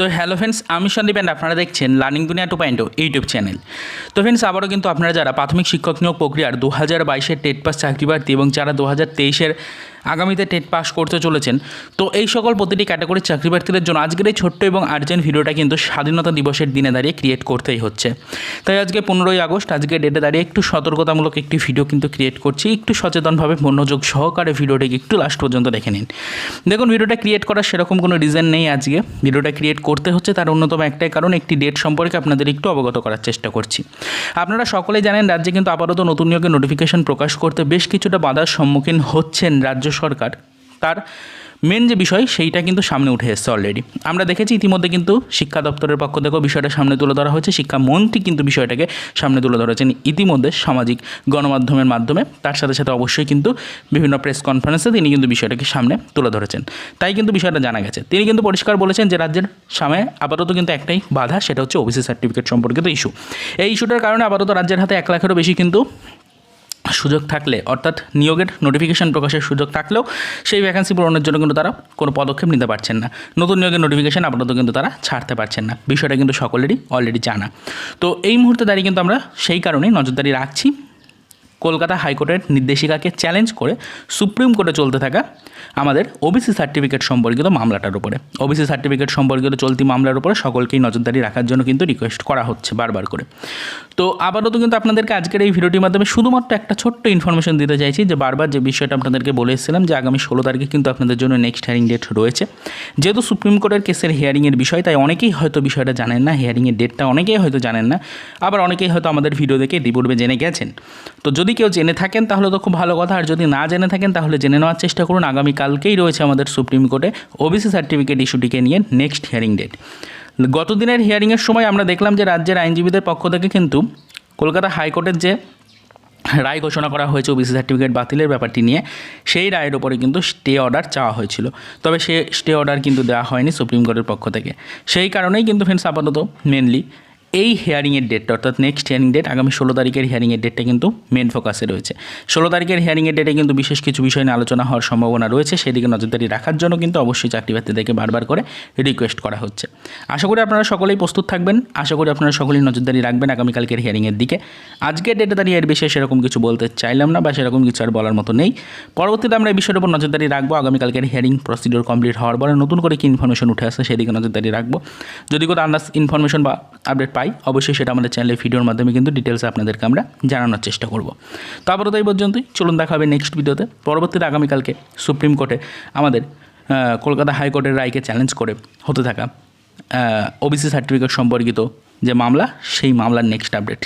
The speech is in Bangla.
তো হ্যালো ফ্রেন্ডস আমি সন্দীপ অ্যান্ড আপনারা দেখছেন learning Duniya two point YouTube channel তো ফ্রেন্ডস আবারও কিন্তু আপনারা যারা প্রাথমিক শিক্ষক নিয়োগ প্রক্রিয়ার দু হাজার বাইশের টেট পাস চাকরি প্রার্থী এবং যারা দু হাজার তেইশের আগামীতে টেট পাস করতে চলেছেন। তো এই সকল প্রতিটি ক্যাটাগরির চাকরি প্রার্থীদের জন্য আজকের এই ছোট্ট এবং আর্জেন্ট ভিডিওটা কিন্তু স্বাধীনতা দিবসের দিনে দাঁড়িয়ে ক্রিয়েট করতেই হচ্ছে। তাই আজকে পনেরোই আগস্ট, আজকে ডেটে দাঁড়িয়ে একটু সতর্কতামূলক একটি ভিডিও কিন্তু ক্রিয়েট করছি। একটু সচেতনভাবে মনোযোগ সহকারে ভিডিওটিকে একটু লাস্ট পর্যন্ত দেখে নিন। দেখুন, ভিডিওটা ক্রিয়েট করার সেরকম কোনো রিজন নেই আজকে। ভিডিওটা ক্রিয়েট করতে হচ্ছে তার অন্যতম একটাই কারণ, একটি ডেট সম্পর্কে আপনাদের একটু অবগত করার চেষ্টা করছি। আপনারা সকলেই জানেন, রাজ্যে কিন্তু আপাতত নতুন নিয়োগের নোটিফিকেশন প্রকাশ করতে বেশ কিছুটা বাধার সম্মুখীন হচ্ছেন রাজ্য সরকার, তার মেন যে বিষয় সেইটা কিন্তু সামনে উঠে এসছে অলরেডি আমরা দেখেছি ইতিমধ্যে কিন্তু শিক্ষা দপ্তরের পক্ষ থেকেও বিষয়টা সামনে তুলে ধরা হয়েছে শিক্ষামন্ত্রী কিন্তু বিষয়টাকে সামনে তুলে ধরেছেন ইতিমধ্যে সামাজিক গণমাধ্যমের মাধ্যমে। তার সাথে সাথে অবশ্যই কিন্তু বিভিন্ন প্রেস কনফারেন্সে তিনি কিন্তু বিষয়টাকে সামনে তুলে ধরেছেন। তাই কিন্তু বিষয়টা জানা গেছে। তিনি কিন্তু পরিষ্কার বলেছেন যে রাজ্যের সামনে আপাতত কিন্তু একটাই বাধা, সেটা হচ্ছে ওবিসি সার্টিফিকেট সম্পর্কিত ইস্যু এই ইস্যুটার কারণে আপাতত রাজ্যের হাতে এক লাখেরও বেশি কিন্তু সুযোগ থাকলে, অর্থাৎ নিয়োগের নোটিফিকেশন প্রকাশের সুযোগ থাকলেও সেই ভ্যাকান্সি পূরণের জন্য কিন্তু তারা কোনো পদক্ষেপ নিতে পারছেন না। নতুন নিয়োগের নোটিফিকেশান আপাতত কিন্তু তারা ছাড়তে পারছেন না। বিষয়টা কিন্তু সকলেরই অলরেডি জানা। তো এই মুহূর্তে দাঁড়িয়ে কিন্তু আমরা সেই কারণেই নজরদারি রাখছি। কলকাতা হাইকোর্টের নির্দেশিকাকে চ্যালেঞ্জ করে সুপ্রিম কোর্টে চলতে থাকা আমাদের ওবিসি সার্টিফিকেট সম্পর্কিত মামলাটার উপরে। ওবিসি সার্টিফিকেট সম্পর্কিত চলতি মামলার উপরে সকলকেই নজরদারি রাখার জন্য কিন্তু রিকোয়েস্ট করা হচ্ছে বারবার করে। তো আপাতত কিন্তু আপনাদেরকে আজকের এই ভিডিওটির মাধ্যমে শুধুমাত্র একটা ছোট্ট ইনফরমেশন দিতে চাইছি যে বারবার যে বিষয়টা আপনাদেরকে বলে এসেছিলাম যে আগামী ষোলো তারিখে কিন্তু আপনাদের জন্য নেক্সট হিয়ারিং ডেট রয়েছে। যেহেতু সুপ্রিম কোর্টের কেসের হিয়ারিংয়ের বিষয়, তাই অনেকেই হয়তো বিষয়টা জানেন না হিয়ারিংয়ের ডেটটা অনেকেই হয়তো জানেন না। আবার অনেকেই হয়তো আমাদের ভিডিও দেখে ইতিপূর্বে জেনে গেছেন। তো যদি কেউ জেনে থাকেন, তাহলে তো খুব ভালো কথা। আর যদি না জেনে থাকেন, তাহলে জেনে নেওয়ার চেষ্টা করুন। আগামীকালকেই রয়েছে আমাদের সুপ্রিম কোর্টে ওবিসি সার্টিফিকেট ইস্যুটিকে নিয়ে নেক্সট হিয়ারিং ডেট গত দিনের হিয়ারিংয়ের সময় আমরা দেখলাম যে রাজ্যের আইনজীবীদের পক্ষ থেকে কিন্তু কলকাতা হাইকোর্টের যে রায় ঘোষণা করা হয়েছে ওবিসি সার্টিফিকেট বাতিলের ব্যাপারটি নিয়ে, সেই রায়ের ওপরে কিন্তু স্টে অর্ডার চাওয়া হয়েছিল। তবে সে স্টে অর্ডার কিন্তু দেওয়া হয়নি সুপ্রিম কোর্টের পক্ষ থেকে। সেই কারণেই কিন্তু ফ্রেন্ডস আপাতত মেনলি এই হেয়ারিংয়ের ডেটটা অর্থাৎ নেক্সট হিয়ারিং ডেট আগামী ষোলো তারিখের হিয়ারিংয়ের ডেটটা কিন্তু মেন ফোকাসে রয়েছে। ষোলো তারিখের হিয়ারিংয়ের ডেটে কিন্তু বিশেষ কিছু বিষয় নিয়ে আলোচনা হওয়ার সম্ভাবনা রয়েছে, সেদিকে নজরদারি রাখার জন্য কিন্তু অবশ্যই চাকরি প্রার্থীদেরকে বারবার করে রিকোয়েস্ট করা হচ্ছে। আশা করি আপনারা সকলেই প্রস্তুত থাকবেন, আশা করি আপনারা সকলেই নজরদারি রাখবেন আগামীকালকের হিয়ারিংয়ের দিকে। আজকের ডেটে দাঁড়িয়ে এর বিষয়ে সেরকম কিছু বলতে চাইলাম না বা সেরকম কিছু আর বলার মতো নেই। পরবর্তীতে আমরা এই বিষয়ের উপর নজরদারি রাখব, আগামীকালকের হিয়ারিং প্রসিডিওর কমপ্লিট হওয়ার পরে নতুন করে কি ইনফরমেশন উঠে আসে সেদিকে নজরদারি রাখব। যদি কোনো আন্দাজ ইনফরমেশন বা আপডেট পাই, অবশ্যই সেটা আমাদের চ্যানেলে ভিডিওর মাধ্যমে কিন্তু ডিটেলসে আপনাদেরকে আমরা জানানোর চেষ্টা করব। তো আপাতত এই পর্যন্তই, চলুন দেখা হবে নেক্সট ভিডিওতে পরবর্তীতে আগামীকালকে সুপ্রিম কোর্টে আমাদের কলকাতা হাইকোর্টের রায়কে চ্যালেঞ্জ করে হতে থাকা ওবিসি সার্টিফিকেট সম্পর্কিত যে মামলা, সেই মামলার নেক্সট আপডেট